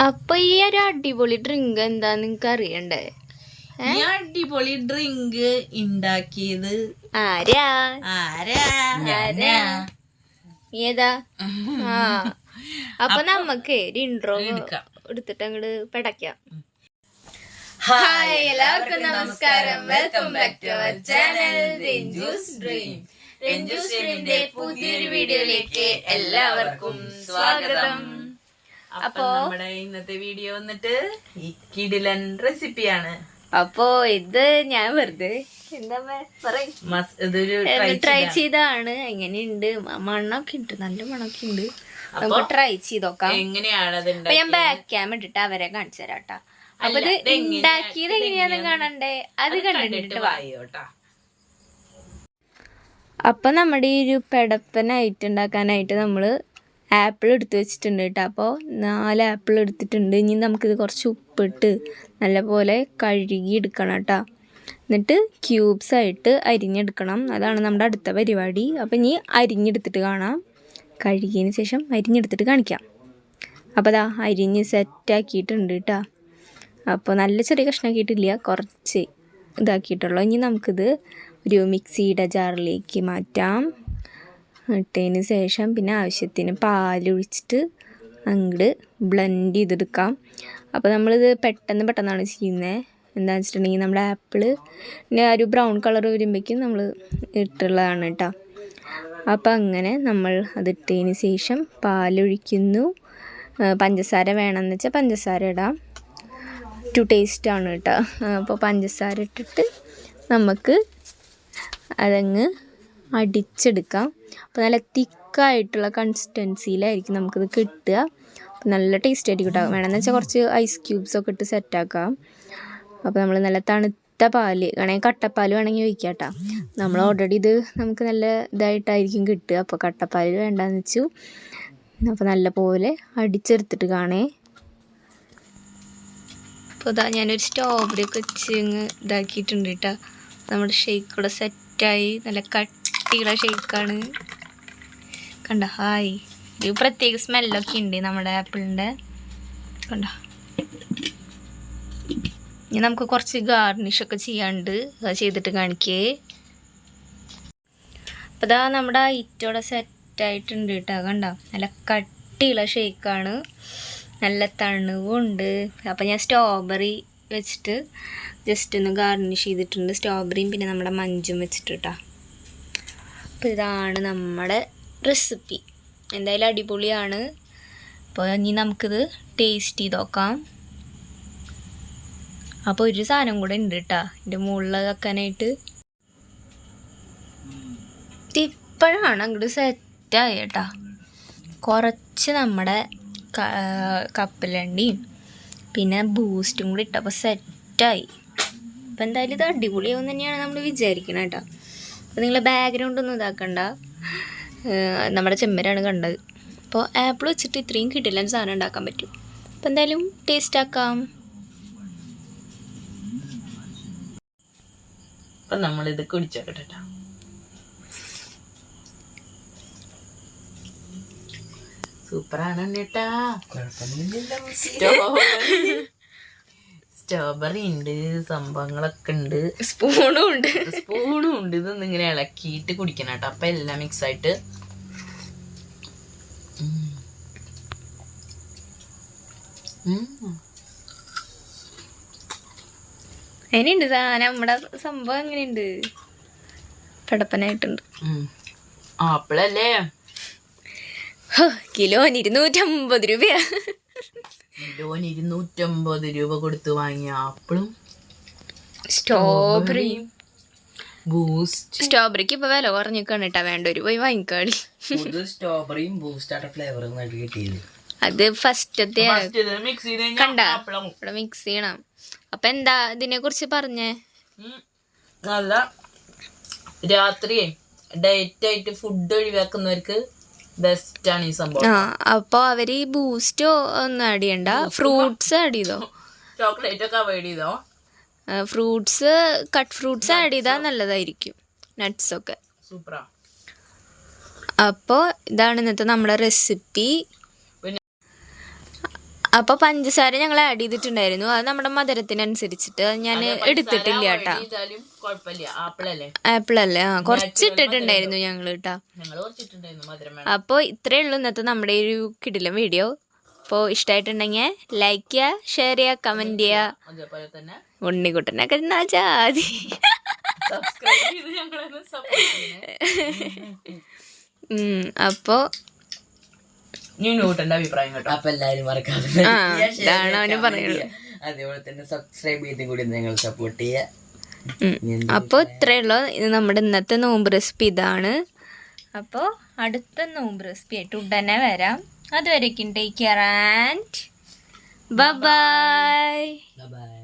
അപ്പൊ ഈ ഒരു അടിപൊളി ഡ്രിങ്ക് എന്താ നിങ്ങക്ക് അറിയണ്ടേ അടിപൊളി ഡ്രിങ്ക് ഉണ്ടാക്കിയത് ആരാ? ആരാ? ആരാ ഏതാ? ആ. അപ്പൊ നമ്മക്ക് ഒരു ഇൻട്രോ എടുത്തിട്ട് അങ്ങോട്ട് പെടക്കാം ഹായ് എല്ലാവർക്കും നമസ്കാരം. Welcome back to our channel Ranju's dream Ranju's ഡ്രീമിന്റെ പുതിയൊരു വീഡിയോയിലേക്ക് എല്ലാവർക്കും സ്വാഗതം. അപ്പൊ നമ്മുടെ ഇന്നത്തെ വീഡിയോ വന്നിട്ട് ഈ കിടിലൻ റെസിപ്പിയാണ് അപ്പോ ഇത് ഞാൻ വെറുതെ എന്താ ട്രൈ ചെയ്താണ്. എങ്ങനെയുണ്ട്? മണ്ണൊക്കെ ഉണ്ട്. നല്ല മണ്ണൊക്കെ ഉണ്ട്. നമുക്ക് ട്രൈ ചെയ്ത് നോക്കാം എങ്ങനെയാണ് അപ്പൊ ഞാൻ ബാക്ക് ക്യാം ഇട്ടിട്ട് അവരെ കാണിച്ചു തരാട്ടാ. അപ്പൊ ഇത് ഉണ്ടാക്കിയത് കാണണ്ടേ? അത് കണ്ടിട്ട് വായോട്ടാ. അപ്പൊ നമ്മുടെ ഈ ഒരു പെടപ്പനായിട്ട് ഉണ്ടാക്കാനായിട്ട് നമ്മൾ ആപ്പിൾ എടുത്ത് വെച്ചിട്ടുണ്ട് കേട്ടോ. അപ്പോൾ നാല് ആപ്പിൾ എടുത്തിട്ടുണ്ട്. ഇനി നമുക്കിത് കുറച്ച് ഉപ്പിട്ട് നല്ലപോലെ കഴുകി എടുക്കണം കേട്ടോ. എന്നിട്ട് ക്യൂബ്സ് ആയിട്ട് അരിഞ്ഞെടുക്കണം. അതാണ് നമ്മുടെ അടുത്ത പരിപാടി. അപ്പോൾ ഇനി അരിഞ്ഞെടുത്തിട്ട് കാണാം. കഴുകിയതിന് ശേഷം അരിഞ്ഞെടുത്തിട്ട് കാണിക്കാം. അപ്പോൾ അതാ അരിഞ്ഞ് സെറ്റാക്കിയിട്ടുണ്ട് കേട്ടോ. അപ്പോൾ നല്ല ചെറിയ കഷ്ണമാക്കിയിട്ടില്ല കുറച്ച് ഇതാക്കിയിട്ടുള്ളൂ. ഇനി നമുക്കിത് ഒരു മിക്സിയുടെ ജാറിലേക്ക് മാറ്റാം. ഇട്ടതിന് ശേഷം പിന്നെ ആവശ്യത്തിന് പാലൊഴിച്ചിട്ട് അങ്ങോട്ട് ബ്ലെൻഡ് ചെയ്തെടുക്കാം. അപ്പോൾ നമ്മളിത് പെട്ടെന്ന് പെട്ടെന്നാണ് ചെയ്യുന്നത് എന്താണെന്ന് വെച്ചിട്ടുണ്ടെങ്കിൽ നമ്മുടെ ആപ്പിൾ പിന്നെ ആ ഒരു ബ്രൗൺ കളർ വരുമ്പോഴേക്കും നമ്മൾ ഇട്ടുള്ളതാണ് കേട്ടോ അപ്പോൾ അങ്ങനെ നമ്മൾ അതിട്ടതിന് ശേഷം പാലൊഴിക്കുന്നു. പഞ്ചസാര വേണമെന്ന് വെച്ചാൽ പഞ്ചസാര ഇടാം. ടു ടേസ്റ്റാണ് കേട്ടോ അപ്പോൾ പഞ്ചസാര ഇട്ടിട്ട് നമുക്ക് അതങ്ങ് അടിച്ചെടുക്കാം. അപ്പോൾ നല്ല തിക്കായിട്ടുള്ള കൺസിസ്റ്റൻസിയിലായിരിക്കും നമുക്കിത് കിട്ടുക. അപ്പോൾ നല്ല ടേസ്റ്റ് ആയിരിക്കും കേട്ടോ വേണമെന്ന് വെച്ചാൽ കുറച്ച് ഐസ് ക്യൂബ്സ് ഒക്കെ ഇട്ട് സെറ്റാക്കാം അപ്പോൾ നമ്മൾ നല്ല തണുത്ത പാൽ വേണമെങ്കിൽ കട്ടപ്പാൽ വേണമെങ്കിൽ ഒഴിക്കാം കേട്ടോ നമ്മൾ ഓൾറെഡി ഇത് നമുക്ക് നല്ല ഇതായിട്ടായിരിക്കും കിട്ടുക. അപ്പോൾ കട്ടപ്പാൽ വേണ്ടാന്ന് വെച്ചു. അപ്പോൾ നല്ല പോലെ അടിച്ചെടുത്തിട്ട് കാണേ. അപ്പോൾ ഇതാ ഞാനൊരു സ്ട്രോബെറി ഒക്കെ വെച്ച് ഇങ്ങ് ഇതാക്കിയിട്ടുണ്ട് കേട്ടോ നമ്മുടെ ഷേക്ക് കൂടെ സെറ്റായി നല്ല കട്ടിയുള്ള ഷേക്കാണ് കണ്ട? ഹായ്. ഒരു പ്രത്യേക സ്മെല്ലൊക്കെ ഉണ്ട് നമ്മുടെ ആപ്പിളിന്റെ. കണ്ട? ഇനി നമുക്ക് കുറച്ച് ഗാർണിഷൊക്കെ ചെയ്യാണ്ട് അത് ചെയ്തിട്ട് കാണിക്കേ. അപ്പോൾ ഇതാ നമ്മുടെ ഐറ്റോടെ സെറ്റായിട്ടുണ്ട് കേട്ടോ കണ്ട? നല്ല കട്ടിയുള്ള ഷേക്കാണ് നല്ല തണുവുണ്ട്. അപ്പോൾ ഞാൻ സ്ട്രോബെറി വെച്ചിട്ട് ജസ്റ്റ് ഒന്ന് ഗാർണിഷ് ചെയ്തിട്ടുണ്ട്. സ്ട്രോബെറിയും പിന്നെ നമ്മുടെ മഞ്ചും വെച്ചിട്ട് കേട്ടോ അപ്പോൾ ഇതാണ് നമ്മുടെ റെസിപ്പി എന്തായാലും അടിപൊളിയാണ്. അപ്പോൾ ഇനി നമുക്കിത് ടേസ്റ്റ് ചെയ്ത് നോക്കാം. അപ്പോൾ ഒരു സാധനം കൂടെ ഉണ്ട് കേട്ടോ എന്റെ മുകളിൽ വെക്കാനായിട്ട്. ഇപ്പോഴാണ് അങ്ങോട്ട് സെറ്റായി കേട്ടോ കുറച്ച് നമ്മുടെ കപ്പലണ്ടിയും പിന്നെ ബൂസ്റ്റും കൂടി ഇട്ടപ്പോൾ സെറ്റായി അപ്പോൾ എന്തായാലും ഇത് അടിപൊളിയാവും തന്നെയാണ് നമ്മൾ വിചാരിക്കുന്നത് കേട്ടോ അപ്പോൾ നിങ്ങൾ ബാക്ക്ഗ്രൗണ്ട് ഒന്നും ഇതാക്കണ്ട. നമ്മുടെ ചെമ്മരാണ് കണ്ടത്. അപ്പോൾ ആപ്പിൾ വെച്ചിട്ട് ഇത്രയും കിട്ടില്ല സാധനം ഉണ്ടാക്കാൻ പറ്റും. അപ്പോൾ എന്തായാലും ടേസ്റ്റ് ആക്കാം. അപ്പം നമ്മളിത് കുടിച്ചോക്കട്ടെ ട്ടാ. സൂപ്പറാണ് കേട്ടാ സ്ട്രോബെറി സ്ട്രോബെറി ഉണ്ട് സംഭവങ്ങളൊക്കെ ഉണ്ട് സ്പൂണും ഉണ്ട്. സ്പൂണും ഉണ്ട്. ഇതൊന്നും ഇങ്ങനെ ഇളക്കിയിട്ട് കുടിക്കണം കേട്ടോ അപ്പൊ എല്ലാം മിക്സ് ആയിട്ട് അതിനുണ്ട് സാധനം നമ്മുടെ സംഭവം എങ്ങനെയുണ്ട്? പടപ്പനായിട്ടുണ്ട്. ആപ്പിളല്ലേ? കിലോ ഇരുന്നൂറ്റമ്പത് രൂപയാ. കിലോന് ഇരുന്നൂറ്റമ്പത് രൂപ കൊടുത്ത് വാങ്ങിയ ആപ്പിളും സ്ട്രോബെറിയും ബൂസ്റ്റ് സ്ട്രോബെറിക്ക് ഇപ്പൊ വില കുറഞ്ഞിക്കാണ് കേട്ടാ. വേണ്ട ഒരു പോയി വാങ്ങിക്കാളി. സ്ട്രോബെറിയും ബൂസ്റ്റായിട്ട് ഫ്ലേവർ ആയിട്ട് കിട്ടിയത്. അത് ഫസ്റ്റത്തെ മിക്സ് ചെയ്ത് കണ്ട? ആപ്പിളും ഇവിടെ മിക്സ് ചെയ്യണം. അപ്പൊ എന്താ ഇതിനെ കുറിച്ച് പറഞ്ഞേ. നല്ല രാത്രി ഡയറ്റ് ആയിട്ട് ഫുഡ് ഒഴിവാക്കുന്നവർക്ക് ബെസ്റ്റ് ആണ് ഈ സംഭവം ആ അപ്പൊ അവർ ഈ ബൂസ്റ്റോ ഒന്നും ആഡ് ചെയ്യണ്ട. ഫ്രൂട്ട്സ് ആഡ് ചെയ്തോ? ചോക്ലേറ്റ് ഒക്കെ അവോയ്ഡ് ചെയ്തോ? ഫ്രൂട്ട്സ് കട്ട് ഫ്രൂട്ട്സ് ആഡ് ചെയ്താൽ നല്ലതായിരിക്കും. നട്ട്സ് ഒക്കെ. സൂപ്പറാ അപ്പോൾ ഇതാണ് ഇന്നത്തെ നമ്മുടെ റെസിപ്പി അപ്പൊ പഞ്ചസാര ഞങ്ങൾ ആഡ് ചെയ്തിട്ടുണ്ടായിരുന്നു. അത് നമ്മുടെ മധുരത്തിനനുസരിച്ചിട്ട് ഞാൻ എടുത്തിട്ടില്ല കേട്ടാ. ആപ്പിൾ അല്ലേ ആ കുറച്ച് ഇട്ടിട്ടുണ്ടായിരുന്നു ഞങ്ങൾ കേട്ടാ. അപ്പൊ ഇത്രേ ഉള്ളൂ ഇന്നത്തെ നമ്മുടെ ഒരു കിടിലം വീഡിയോ അപ്പോൾ ഇഷ്ടമായിട്ടുണ്ടെങ്കിൽ ലൈക്ക് ചെയ്യുക ഷെയർ ചെയ്യുക കമന്റ് ചെയ്യുക. അതേപോലെ തന്നെ ഉണ്ണിക്കുട്ടനൊക്കെ എന്നാ ജാതി. സബ്സ്ക്രൈബ് ചെയ്ത് ഞങ്ങളെ സപ്പോർട്ട് ചെയ്യണേ. ഉം, അപ്പോൾ നീ കൂട്ടന്റെ അഭിപ്രായം കേട്ടോ. അപ്പൊ എല്ലാരും മറക്കാതെ. അതേപോലെ തന്നെ സബ്സ്ക്രൈബ് ചെയ്തും കൂടി നിങ്ങൾ സപ്പോർട്ട് ചെയ്യുക. അപ്പോൾ ഇത്രയേ ഉള്ളൂ. ഇത് നമ്മുടെ ഇന്നത്തെ നോമ്പ് റെസിപ്പി ഇതാണ്. അപ്പോൾ അടുത്ത നോമ്പ് റെസിപ്പി ആയിട്ട് ഉടനെ വരാം. അതുവരേക്കും take care and bye Bye bye.